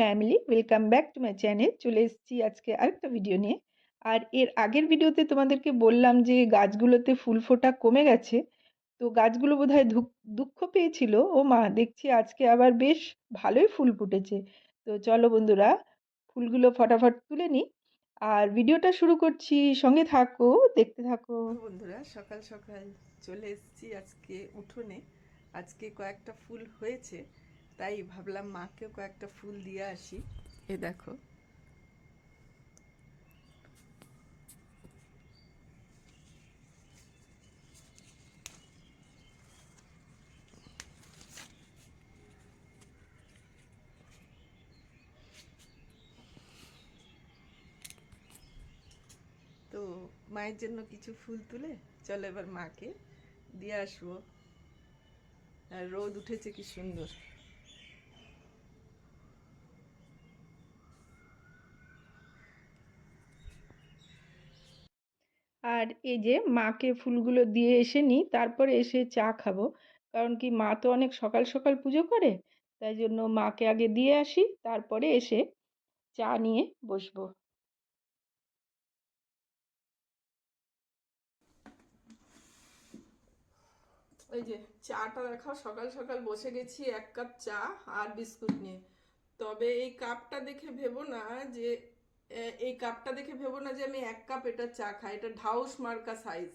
Family welcome back to my channel চলে এসেছি আজকে আরেকটা ভিডিও নিয়ে। আর এর আগের ভিডিওতে তোমাদেরকে বললাম যে, গাছগুলোতে ফুল ফোটা কমে গেছে। তো গাছগুলো বোধহয় ধুক- দুঃখ পেয়েছিল। ও মা, দেখছি আজকে আবার বেশ ভালোই ফুল ফুটেছে। তো চলো বন্ধুরা, ফুলগুলো ফটাফট তুলে নিই। আর ভিডিওটা শুরু করছি। সঙ্গে থাকো, দেখতে থাকো। বন্ধুরা, সকাল সকাল চলে এসেছি আজকে উঠোনে। আজকে কয়েকটা ফুল হয়েছে। তাই ভাবলাম মাকেও কয়েকটা ফুল দিয়ে আসি। এ দেখো। তো মায়ের জন্য কিছু ফুল তুলে চলো এবার মাকে দিয়ে আসব। আর রোদ উঠেছে কি সুন্দর। আর এই যে মাকে ফুলগুলো দিয়ে এসে নিই তারপরে এসে চা খাব। কারণ কি মা তো অনেক সকাল সকাল পুজো করে, তাই জন্য মাকে আগে দিয়ে আসি, তারপরে এসে চা নিয়ে বসবো। এই যে চাটা দেখাও সকাল সকাল বসে গেছি এক কাপ চা আর বিস্কুট নিয়ে। তবে এই কাপটা দেখে ভেবো না যে এই কাপটা দেখে ভেবো না যে আমি এক কাপ এটা চা খাই। এটা ঢাউস মার্কা সাইজ।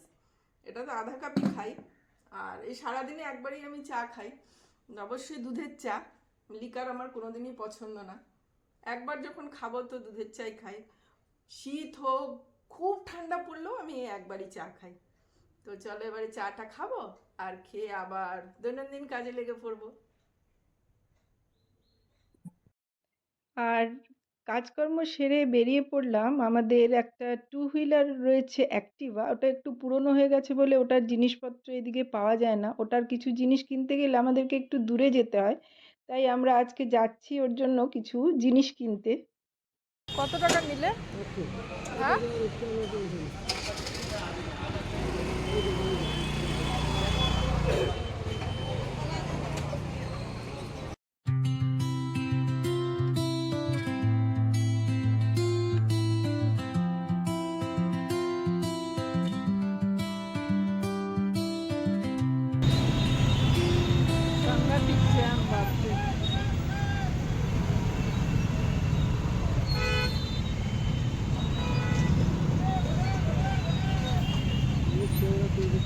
এটা তো আধা কাপই খাই। আর এই সারাদিনে একবারই আমি চা খাই। অবশ্যই দুধের চা। লিকার আমার কোনো দিনই পছন্দ না। একবার যখন খাব তো দুধের চাই খাই। শীত হোক, খুব ঠান্ডা পড়লেও আমি একবারই চা খাই। তো চলো এবারে চাটা খাব আর খেয়ে আবার দৈনন্দিন কাজে লেগে পড়ব। আর কাজকর্ম সেরে বেরিয়ে পড়লাম। আমাদের একটা টু হুইলার রয়েছে অ্যাক্টিভা ওটা একটু পুরনো হয়ে গেছে বলে ওটার জিনিসপত্র এদিকে পাওয়া যায় না। ওটার কিছু জিনিস কিনতে গেলে আমাদেরকে একটু দূরে যেতে হয়। তাই আমরা আজকে যাচ্ছি ওর জন্য কিছু জিনিস কিনতে। কত টাকা নিলে? হ্যাঁ?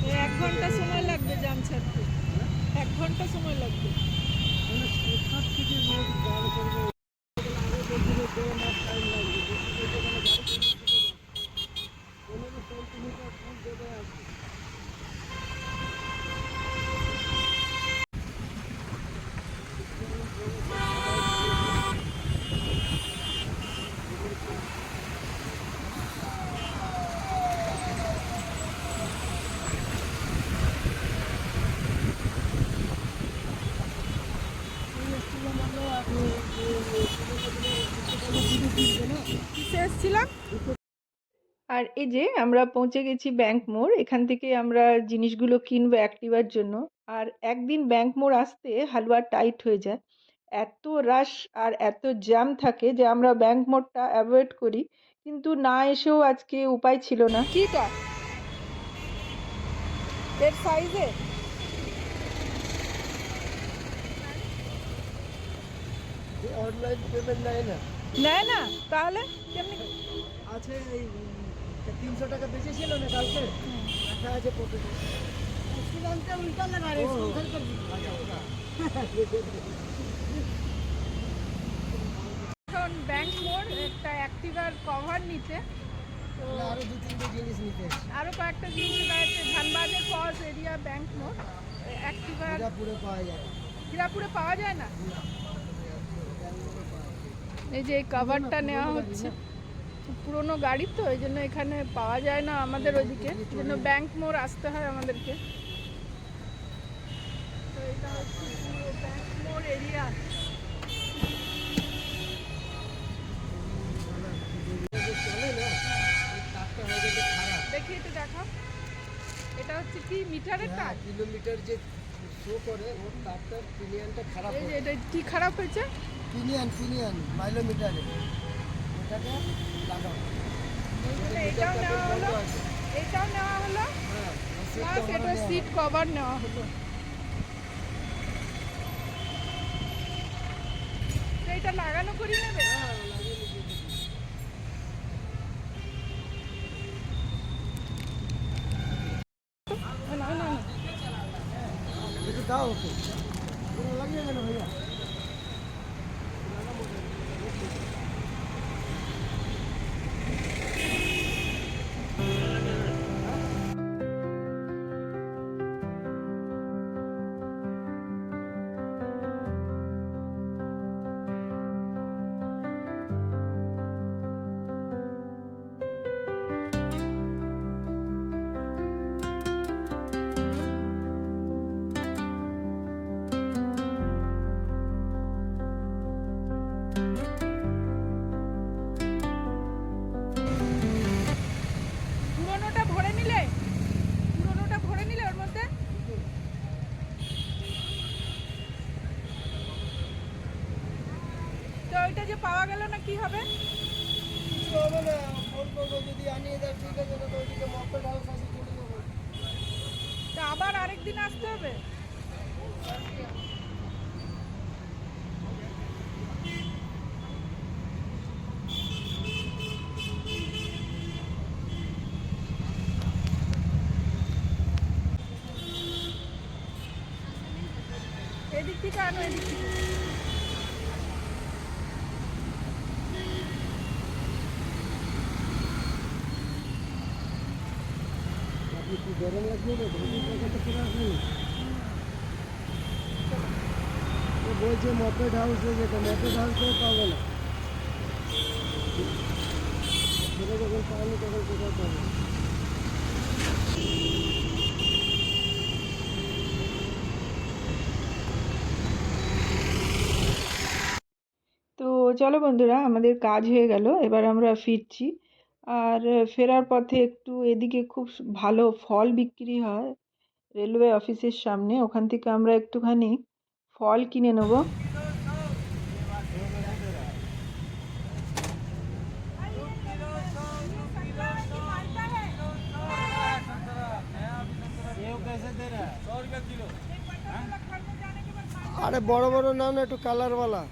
এক ঘণ্টা সময় লাগবে জাম ছাড়তে। এক ঘণ্টা সময় লাগবে। আর এই যে আমরা পৌঁছে গেছি ব্যাংক মোড়, এখান থেকে আমরা জিনিসগুলো কিনবো অ্যাক্টিভার জন্য। আর একদিন ব্যাংক মোড় আসতে হালুয়া টাইট হয়ে যায়। এত রাশ আর এত জ্যাম থাকে যে আমরা ব্যাংক মোড়টা অ্যাভয়েড করি, কিন্তু না এসেও আজকে উপায় ছিল না। কিটা এর সাইজে অনলাইন পেমেন্ট নেয় না। নেয় না? তাহলে কেমনি? আছে এই তিনশো টাকা বেশি ছিল না কালকে? লেখা আছে কত স্টুডেন্টে উল্টা লাগা রে ব্যাংক মোড় একটা অ্যাক্টিভার কভার নিতে। তো আরও দু তিনটে জিনিস নিতে আরও কয়েকটা জিনিস রয়েছে ধানবাদের পজ এরিয়া ব্যাংক মোড় অ্যাক্টিভার পুরো পাওয়া যায় হীরাপুরে পাওয়া যায় না। এই যে এই কভারটা নেওয়া হচ্ছে। পুরোনো গাড়ি তো এই জন্য এখানে পাওয়া যায় না আমাদের ওইদিকে। জন্য ব্যাংক মোড় আসতে হয় আমাদেরকে। তো এটা হচ্ছে ব্যাংক মোড় এরিয়া দেখি দেখাও। এটা হচ্ছে কি মিটারের হ্যাঁ তার? কিলোমিটার যে শো করে ওর তারটা খারাপ এই যে এটা কি খারাপ হয়েছে? পিনিয়ান পিনিয়ান মাইলোমিটারে। ওটাকে লাগাও। এটাও নেওয়া হলো? এটাও নেওয়া হলো? হ্যাঁ সিট কভার নেওয়া হলো। এটা লাগানো করি নেবে? না না না। একটু দাও ওকে। লাগিয়ে কেন ভাইয়া। পাওয়া গেল না কি হবে? কিছু হবে না ফোন করব যদি আনিয়ে দেয় ঠিক আছে তো ওইদিকে মপেড হাউস আছে চলে যাব তা আবার আরেকদিন আসতে হবে? এদিক থেকে আনো এদিক থেকে আপনি কি গরম লাগবে না ধরুন টাকাটা পুরো আসেনি ও বলছে মপেড হাউসে যেটা মপেড হাউসেও পাবে না যখন পাওনি তখন কোথায় পাবে তো চলো বন্ধুরা, আমাদের কাজ হয়ে গেল। এবার আমরা ফিরছি। আর ফেরার পথে একটু এদিকে খুব ভালো ফল বিক্রি হয় রেলওয়ে অফিসের সামনে। ওখান থেকে আমরা একটুখানি ফল কিনে নেব। আরে বড় বড় নাও না, একটু কালারওয়ালা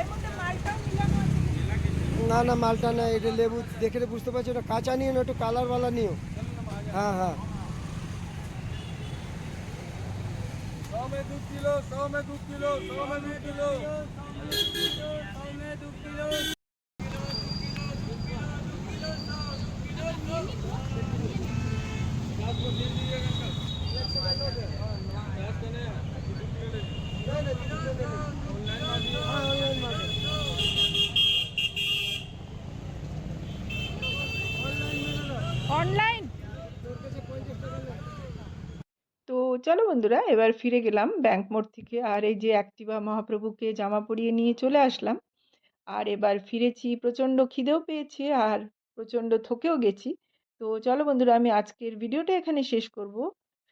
এর মধ্যে মালটাও মিলানো আছে না না মালটা না এটা লেবু দেখে বুঝতে পারছি ওটা কাঁচা নিও না একটু কালারওয়ালা নিও। হ্যাঁ হ্যাঁ। হ্যাঁ, অনলাইন তো চলো বন্ধুরা, এবার ফিরে গেলাম ব্যাংক মোড় থেকে। আর এই যে অ্যাক্টিভা মহাপ্রভুকে জামা পরিয়ে নিয়ে চলে আসলাম। আর এবার ফিরেছি, প্রচণ্ড খিদেও পেয়েছে আর প্রচণ্ড থকেও গেছি। তো চলো বন্ধুরা, আমি আজকের ভিডিওটা এখানে শেষ করব।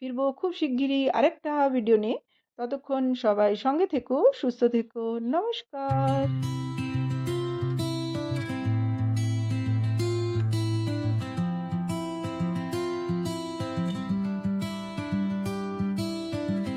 ফিরবো খুব শিগগিরই আরেকটা ভিডিও নিয়ে। ততক্ষণ সবাই সঙ্গে থেকো, সুস্থ থেকো, নমস্কার।